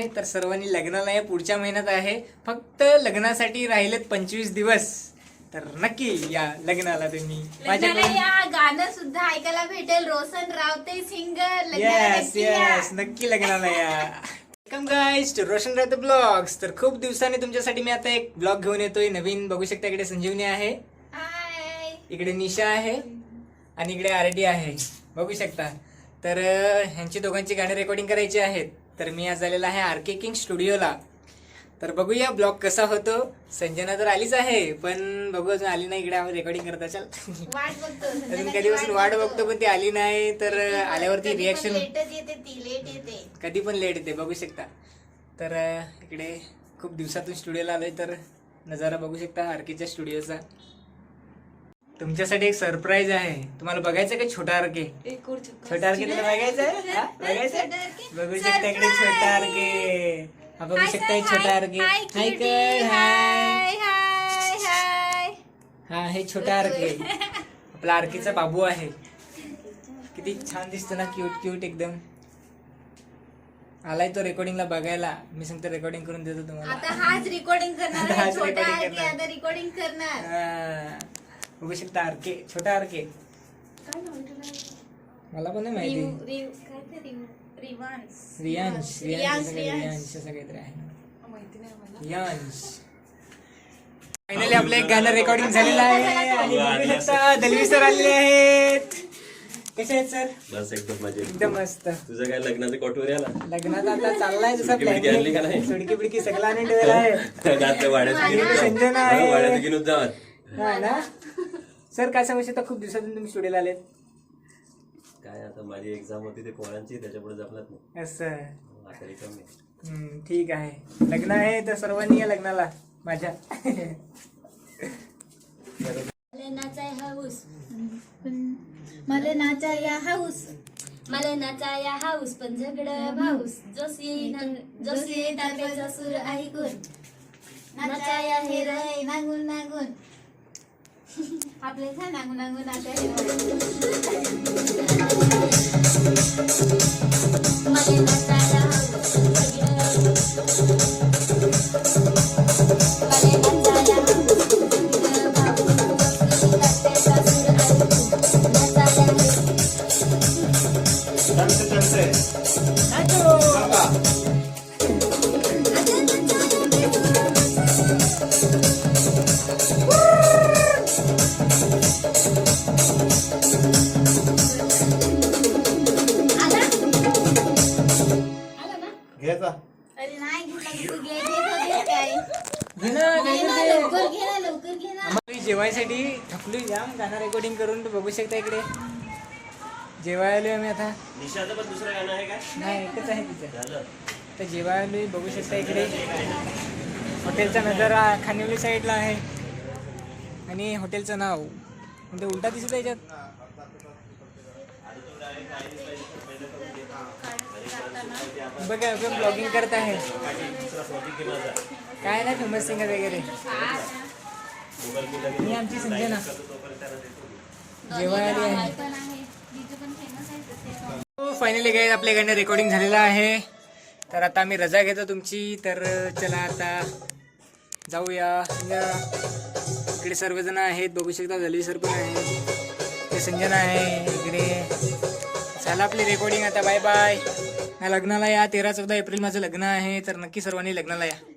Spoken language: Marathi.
आहे तर सर्वांनी लग्नाला या पुढच्या महिन्यात आहे. फक्त लग्नासाठी राहिलेत पंचवीस दिवस. तर नक्की या लग्नाला तुम्ही लग्नाला माझ्याकडून या गाणं सुद्धा ऐकायला भेटेल. रोशन रावते सिंगर लग्नाला येस नक्की या. येस नक्की लग्नाला या. वेलकम गाईज टू रोशन राहतो ब्लॉग्स तर खूप दिवसांनी तुमच्यासाठी मी आता एक ब्लॉग घेऊन येतोय. नवीन बघू शकता इकडे संजीवनी आहे. हाय. इकडे निशा आहे. आणि इकडे आर डी आहे. बघू शकता. तर अं, ह्यांची दोघांची गाणी रेकॉर्डिंग करायची आहेत. तर मी आज आलेला आहे आर के किंग स्टुडिओला. तर बघूया ब्लॉग कसा होतो. संजना तर आलीच आहे पण बघू अजून आली नाही इकडे आम्ही रेकॉर्डिंग करत असाल. अजून कधीपासून वाट बघतो. पण ती आली नाही तर आल्यावरती रिॲक्शन कधी पण लेट येते बघू शकता. तर इकडे खूप दिवसातून स्टुडिओला आलोय तर नजारा बघू शकता आरकेच्या स्टुडिओचा. तुमच्यासाठी एक सरप्राईज आहे. तुम्हाला बघायचं का छोटा आरके? छोटा आरके तुला बघायचं आहे हा? बघायचं? बघू शकता इकडे छोटा आरके. हा बघू शकता छोटा आरके. हाय, हाय cutie. कर हाय हाय हाय हाय हा हे छोटा आरके. आपला आरकेचा बाबू आहे. किती छान दिसतो ना क्यूट क्यूट एकदम. आलाय तो रेकॉर्डिंगला बघायला. मी सांगतो रेकॉर्डिंग करून देतो तुम्हाला. आता हाच रेकॉर्डिंग करणार आता आहे. हाच छोटा recording आहे की करणार. आता रेकॉर्डिंग करणार. हा. बघू शकता आरके छोटा आरके. काय नाव आहे तुला? मला पण नाही माहिती. रिव- रिव- काय ते रिव- रिवान्स. रियांश रियांश रियांश, असं काही- रियांश. रियांश असं काहीतरी आहे रियांश. फायनली आपलं एक गाणं रेकॉर्डिंग झालेलं आहे आणि बघू शकता दलवी सर आलेले आहेत. कसे आहेत सर? बस एकदम मजेत. एकदम मस्त. तुझं काय लग्नाचे कोटवर आला लग्नात आता चाललाय जसा सुडकी बिडकी आणली का नाही? सुडकी बिडकी सगळा आणि ठेवला आहे. रात्र वाड्यात घेऊन इकडे संजना. आहे. हा, वाड्यात घेऊन जात. हा ना? सर काय सांगू शकता खूप दिवसातून तुम्ही स्टुडिओला आलेत काय आता माझी एक्झाम होती ते पोरांची त्याच्यापुढे जमलंच नाही आहे. हम्म, ठीक आहे लग्न आहे तर सर्वांनी या लग्नाला माझ्या मला नाचाय हाऊस मला नाचाया हाऊस मला नाचाया हाऊस पण झगड भाऊस जोशी जोशी टाकायचा सूर ऐकून नाचाया हे रे नागून नागून आपले छान नागून नागून नाचाया मला घ्यायचा. अरे नाही घेतला तू घे घेत होतीस काय. घे ना, घे घे ना, ना. लवकर घे ना लवकर घे ना. आम्हाला जेवायसाठी थकलोय जाम गाणं रेकॉर्डिंग करून तर बघू शकता इकडे. जेवायला आलोय आम्ही आता. निशाचं पण दुसरं गाणं आहे काय नाही एकच आहे झालं. तर जेवायला आलोय बघू शकता इकडे. हॉटेलचा नजारा खानिवली साईडला आहे. आणि हॉटेलचं नाव. म्हणजे उलटा दिसत आहे याच्यात बघा आपण ब्लॉगिंग करत आहे. काय नाही फेमस सिंगर वगैरे. ही आमची संजना. जेवायला आली आहे. हो, फायनली काय आपल्याकडनं रेकॉर्डिंग झालेलं आहे. तर आता आम्ही रजा घेतो तुमची. तर चला आता जाऊया. इकडे सर्वजण आहेत. बघू शकता दलवी सर पण आहे संजना आहे. इकडे. चला आपली रेकॉर्डिंग आता. बाय बाय लग्नाला या तेरा चौदा एप्रिल माझं लग्न आहे तर नक्की सर्वांनी लग्नाला या.